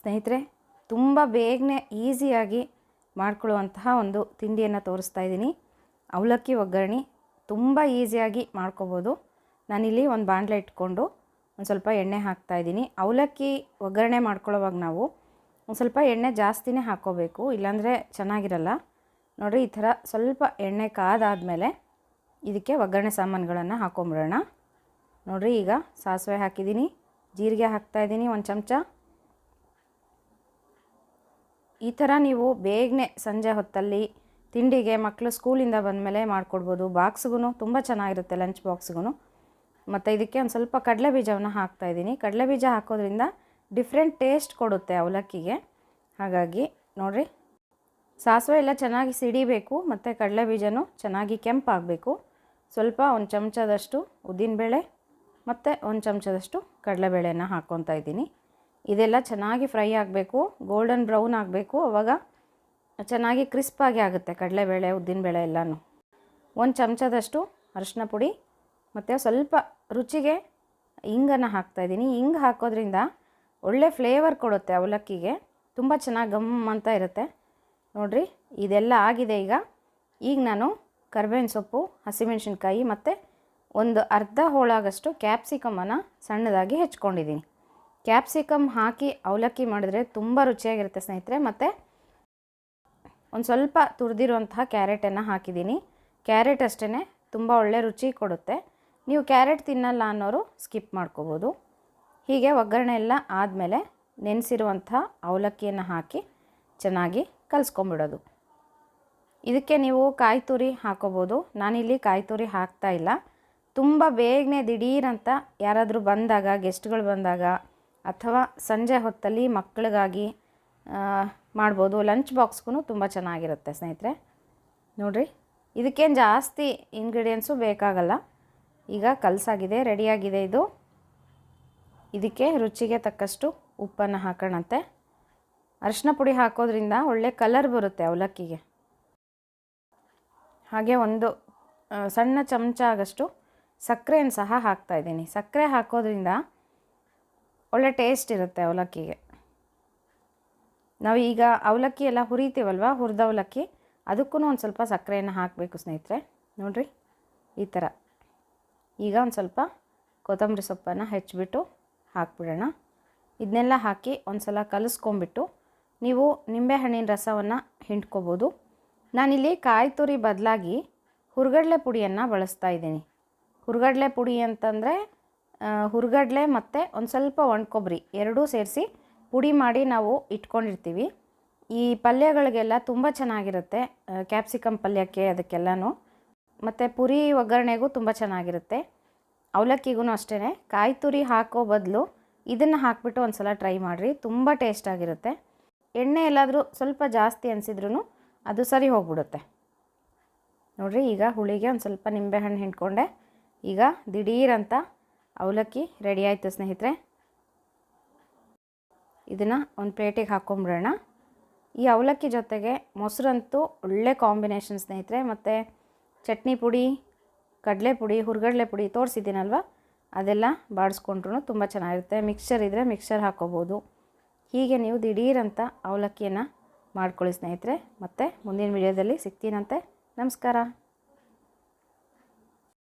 ಸ್ನೇಹಿತರೆ, ತುಂಬ ಬೇಗನೆ ಈಸಿಯಾಗಿ ಮಾಡ್ಕೊಳ್ಳುವಂತಹ ಒಂದು ತಿಂಡಿಯನ್ನು ತೋರಿಸ್ತಾ ಇದ್ದೀನಿ. ಅವಲಕ್ಕಿ ಒಗ್ಗರಣೆ ತುಂಬ ಈಸಿಯಾಗಿ ಮಾಡ್ಕೋಬೋದು. ನಾನಿಲ್ಲಿ ಒಂದು ಬಾಣಲೆ ಇಟ್ಕೊಂಡು ಒಂದು ಸ್ವಲ್ಪ ಎಣ್ಣೆ ಹಾಕ್ತಾಯಿದ್ದೀನಿ ಅವಲಕ್ಕಿ ಒಗ್ಗರಣೆ ಮಾಡ್ಕೊಳ್ಳೋವಾಗ ನಾವು ಒಂದು ಸ್ವಲ್ಪ ಎಣ್ಣೆ ಜಾಸ್ತಿನೇ ಹಾಕ್ಕೋಬೇಕು, ಇಲ್ಲಾಂದರೆ ಚೆನ್ನಾಗಿರಲ್ಲ. ನೋಡಿರಿ, ಈ ಥರ ಸ್ವಲ್ಪ ಎಣ್ಣೆ ಕಾದಾದಮೇಲೆ ಇದಕ್ಕೆ ಒಗ್ಗರಣೆ ಸಾಮಾನುಗಳನ್ನು ಹಾಕೊಂಬಿಡೋಣ. ನೋಡಿರಿ, ಈಗ ಸಾಸಿವೆ ಹಾಕಿದ್ದೀನಿ, ಜೀರಿಗೆ ಹಾಕ್ತಾಯಿದ್ದೀನಿ ಒಂದು ಚಮಚ. ಈ ಥರ ನೀವು ಬೇಗನೆ ಸಂಜೆ ಹೊತ್ತಲ್ಲಿ ತಿಂಡಿಗೆ ಮಕ್ಕಳು ಸ್ಕೂಲಿಂದ ಬಂದಮೇಲೆ ಮಾಡಿಕೊಡ್ಬೋದು. ಬಾಕ್ಸ್ಗೂ ತುಂಬ ಚೆನ್ನಾಗಿರುತ್ತೆ ಲಂಚ್ ಬಾಕ್ಸ್ಗೂ ಮತ್ತು ಇದಕ್ಕೆ ಒಂದು ಸ್ವಲ್ಪ ಕಡಲೆ ಬೀಜವನ್ನು ಹಾಕ್ತಾಯಿದ್ದೀನಿ ಕಡಲೆ ಬೀಜ ಹಾಕೋದ್ರಿಂದ ಡಿಫ್ರೆಂಟ್ ಟೇಸ್ಟ್ ಕೊಡುತ್ತೆ ಅವಲಕ್ಕಿಗೆ. ಹಾಗಾಗಿ ನೋಡಿರಿ. ಸಾಸಿವೆ ಎಲ್ಲ ಚೆನ್ನಾಗಿ ಸಿಡಿಬೇಕು, ಮತ್ತು ಕಡಲೆ ಬೀಜನೂ ಚೆನ್ನಾಗಿ ಕೆಂಪಾಗಬೇಕು. ಸ್ವಲ್ಪ ಒಂದು ಚಮಚದಷ್ಟು ಉದ್ದಿನಬೇಳೆ, ಮತ್ತು ಒಂದು ಚಮಚದಷ್ಟು ಕಡಲೆಬೇಳೆನ ಹಾಕ್ಕೊತಾ ಇದ್ದೀನಿ. ಇದೆಲ್ಲ ಚೆನ್ನಾಗಿ ಫ್ರೈ ಆಗಬೇಕು ಗೋಲ್ಡನ್ ಬ್ರೌನ್ ಆಗಬೇಕು, ಅವಾಗ ಚೆನ್ನಾಗಿ ಕ್ರಿಸ್ಪಾಗಿ ಆಗುತ್ತೆ ಕಡಲೆಬೇಳೆ ಉದ್ದಿನಬೇಳೆ ಎಲ್ಲನೂ. ಒಂದು ಚಮಚದಷ್ಟು ಅರಿಶಿನ ಪುಡಿ ಮತ್ತು ಸ್ವಲ್ಪ ರುಚಿಗೆ ಇಂಗನ್ನು ಹಾಕ್ತಾಯಿದ್ದೀನಿ ಇಂಗ್ ಹಾಕೋದ್ರಿಂದ ಒಳ್ಳೆ ಫ್ಲೇವರ್ ಕೊಡುತ್ತೆ ಅವಲಕ್ಕಿಗೆ. ತುಂಬ ಚೆನ್ನಾಗಿ ಗಮ್ ಅಂತ ಇರುತ್ತೆ. ನೋಡಿರಿ, ಇದೆಲ್ಲ ಆಗಿದೆ ಈಗ. ಈಗ ನಾನು ಕರ್ಬೇವಿನ ಸೊಪ್ಪು, ಹಸಿಮೆಣ್ಸಿನ್ಕಾಯಿ ಮತ್ತು ಒಂದು ಅರ್ಧ ಹೋಳಾಗಷ್ಟು ಕ್ಯಾಪ್ಸಿಕಮನ್ನು ಸಣ್ಣದಾಗಿ ಹೆಚ್ಕೊಂಡಿದ್ದೀನಿ. ಕ್ಯಾಪ್ಸಿಕಮ್ ಹಾಕಿ ಅವಲಕ್ಕಿ ಮಾಡಿದ್ರೆ ತುಂಬ ರುಚಿಯಾಗಿರುತ್ತೆ ಸ್ನೇಹಿತರೆ. ಮತ್ತು ಒಂದು ಸ್ವಲ್ಪ ತುರಿದಿರುವಂತಹ ಕ್ಯಾರೆಟನ್ನು ಹಾಕಿದ್ದೀನಿ. ಕ್ಯಾರೆಟ್ ಅಷ್ಟೇ ತುಂಬ ಒಳ್ಳೆ ರುಚಿ ಕೊಡುತ್ತೆ. ನೀವು ಕ್ಯಾರೆಟ್ ತಿನ್ನಲ್ಲ ಅನ್ನೋರು ಸ್ಕಿಪ್ ಮಾಡ್ಕೋಬೋದು. ಹೀಗೆ ಒಗ್ಗರಣೆ ಎಲ್ಲ ಆದಮೇಲೆ ನೆನೆಸಿರುವಂಥ ಅವಲಕ್ಕಿಯನ್ನು ಹಾಕಿ ಚೆನ್ನಾಗಿ ಕಲಿಸ್ಕೊಂಬಿಡೋದು. ಇದಕ್ಕೆ ನೀವು ಕಾಯಿ ತುರಿ ಹಾಕೋಬೋದು. ನಾನಿಲ್ಲಿ ಕಾಯಿ ತುರಿ ಹಾಕ್ತಾ ಇಲ್ಲ. ತುಂಬ ಬೇಗನೆ ದಿಢೀರಂತ ಯಾರಾದರೂ ಬಂದಾಗ ಗೆಸ್ಟ್ಗಳು ಬಂದಾಗ ಅಥವಾ ಸಂಜೆ ಹೊತ್ತಲ್ಲಿ ಮಕ್ಕಳಿಗಾಗಿ ಮಾಡ್ಬೋದು. ಲಂಚ್ ಬಾಕ್ಸ್ಗೂ ತುಂಬ ಚೆನ್ನಾಗಿರುತ್ತೆ ಸ್ನೇಹಿತರೆ. ನೋಡಿರಿ, ಇದಕ್ಕೇನು ಜಾಸ್ತಿ ಇಂಗ್ರೀಡಿಯೆಂಟ್ಸು ಬೇಕಾಗಲ್ಲ. ಈಗ ಕಲಸಾಗಿದೆ, ರೆಡಿಯಾಗಿದೆ ಇದು. ಇದಕ್ಕೆ ರುಚಿಗೆ ತಕ್ಕಷ್ಟು ಉಪ್ಪನ್ನು ಹಾಕೋಣಂತೆ. ಅರಿಶಿನ ಪುಡಿ ಹಾಕೋದ್ರಿಂದ ಒಳ್ಳೆ ಕಲರ್ ಬರುತ್ತೆ ಅವಲಕ್ಕಿಗೆ. ಹಾಗೆ ಒಂದು ಸಣ್ಣ ಚಮಚ ಆಗಷ್ಟು ಸಕ್ಕರೆಯನ್ನು ಸಹ ಹಾಕ್ತಾಯಿದ್ದೀನಿ ಸಕ್ಕರೆ ಹಾಕೋದ್ರಿಂದ ಒಳ್ಳೆ ಟೇಸ್ಟ್ ಇರುತ್ತೆ ಅವಲಕ್ಕಿಗೆ. ನಾವು ಈಗ ಅವಲಕ್ಕಿ ಎಲ್ಲ ಹುರಿತೀವಲ್ವ? ಹುರಿದ ಅವಲಕ್ಕಿ. ಅದಕ್ಕೂ ಒಂದು ಸ್ವಲ್ಪ ಸಕ್ಕರೆಯನ್ನು ಹಾಕಬೇಕು ಸ್ನೇಹಿತರೆ. ನೋಡಿರಿ, ಈ ಥರ ಈಗ ಒಂದು ಸ್ವಲ್ಪ ಕೊತ್ತಂಬರಿ ಸೊಪ್ಪನ್ನು ಹೆಚ್ಚಿಬಿಟ್ಟು ಹಾಕ್ಬಿಡೋಣ. ಇದನ್ನೆಲ್ಲ ಹಾಕಿ ಒಂದು ಸಲ ಕಲಿಸ್ಕೊಂಬಿಟ್ಟು ನೀವು ನಿಂಬೆಹಣ್ಣಿನ ರಸವನ್ನು ಹಿಂಡ್ಕೋಬೋದು. ನಾನಿಲ್ಲಿ ಕಾಯಿ ತುರಿ ಬದಲಾಗಿ ಹುರ್ಗಡ್ಲೆ ಪುಡಿಯನ್ನು ಬಳಸ್ತಾ ಇದ್ದೀನಿ. ಹುರ್ಗಡ್ಲೆ ಪುಡಿ ಅಂತಂದರೆ ಹುರ್ಗಡ್ಲೆ ಮತ್ತು ಒಂದು ಸ್ವಲ್ಪ ಒಣ ಕೊಬ್ಬರಿ ಎರಡೂ ಸೇರಿಸಿ ಪುಡಿ ಮಾಡಿ ನಾವು ಇಟ್ಕೊಂಡಿರ್ತೀವಿ. ಈ ಪಲ್ಯಗಳಿಗೆಲ್ಲ ತುಂಬ ಚೆನ್ನಾಗಿರುತ್ತೆ ಕ್ಯಾಪ್ಸಿಕಮ್ ಪಲ್ಯಕ್ಕೆ ಅದಕ್ಕೆಲ್ಲನೂ. ಮತ್ತು ಪುರಿ ಒಗ್ಗರಣೆಗೂ ತುಂಬ ಚೆನ್ನಾಗಿರುತ್ತೆ, ಅವಲಕ್ಕಿಗೂ ಅಷ್ಟೇ ಕಾಯಿ ತುರಿ ಹಾಕೋ ಬದಲು ಇದನ್ನು ಹಾಕಿಬಿಟ್ಟು ಒಂದು ಸಲ ಟ್ರೈ ಮಾಡಿರಿ, ತುಂಬ ಟೇಸ್ಟಾಗಿರುತ್ತೆ ಎಣ್ಣೆ ಎಲ್ಲಾದರೂ ಸ್ವಲ್ಪ ಜಾಸ್ತಿ ಅನಿಸಿದ್ರೂ ಅದು ಸರಿ ಹೋಗ್ಬಿಡುತ್ತೆ. ನೋಡಿರಿ, ಈಗ ಹುಳಿಗೆ ಒಂದು ಸ್ವಲ್ಪ ನಿಂಬೆಹಣ್ಣು ಹಿಂಡ್ಕೊಂಡೆ, ಈಗ ದಿಢೀರಂತ ಅವಲಕ್ಕಿ ರೆಡಿ ಆಯಿತು ಸ್ನೇಹಿತರೆ. ಇದನ್ನು ಒಂದು ಪ್ಲೇಟಿಗೆ ಹಾಕ್ಕೊಂಬಿಡೋಣ ಈ ಅವಲಕ್ಕಿ ಜೊತೆಗೆ ಮೊಸರಂತೂ ಒಳ್ಳೆ ಕಾಂಬಿನೇಷನ್ ಸ್ನೇಹಿತರೆ. ಮತ್ತು ಚಟ್ನಿ ಪುಡಿ, ಕಡಲೆ ಪುಡಿ, ಹುರ್ಗಡಲೆ ಪುಡಿ ತೋರಿಸಿದ್ದೀನಲ್ವ? ಅದೆಲ್ಲ ಬಾಡಿಸ್ಕೊಂಡ್ರು ತುಂಬ ಚೆನ್ನಾಗಿರುತ್ತೆ. ಮಿಕ್ಸರ್ ಇದ್ದರೆ ಮಿಕ್ಸರ್ ಹಾಕ್ಕೋಬೋದು ಹೀಗೆ ನೀವು ದಿಢೀರಂತ ಅವಲಕ್ಕಿಯನ್ನು ಮಾಡ್ಕೊಳ್ಳಿ ಸ್ನೇಹಿತರೆ. ಮತ್ತು ಮುಂದಿನ ವಿಡಿಯೋದಲ್ಲಿ ಸಿಗ್ತೀನಂತೆ ನಮಸ್ಕಾರ.